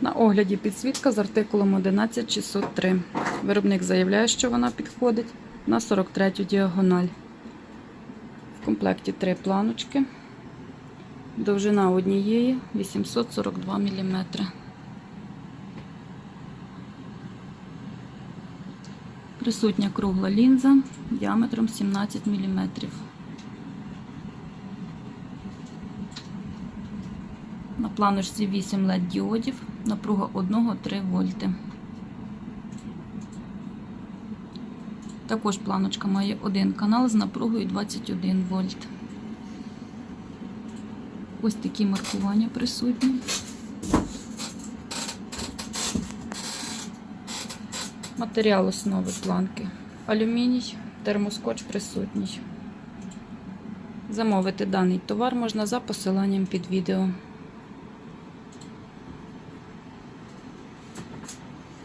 На огляді підсвітка з артикулом 11603. Виробник заявляє, що вона підходить на 43 діагональ. В комплекті три планочки. Довжина однієї 842 мм. Присутня кругла лінза діаметром 17 мм. На планочці 8 LED діодів, напруга 1-3 вольти. Також планочка має один канал з напругою 21 вольт. Ось такі маркування присутні. Матеріал основи планки. Алюміній, термоскотч присутній. Замовити даний товар можна за посиланням під відео.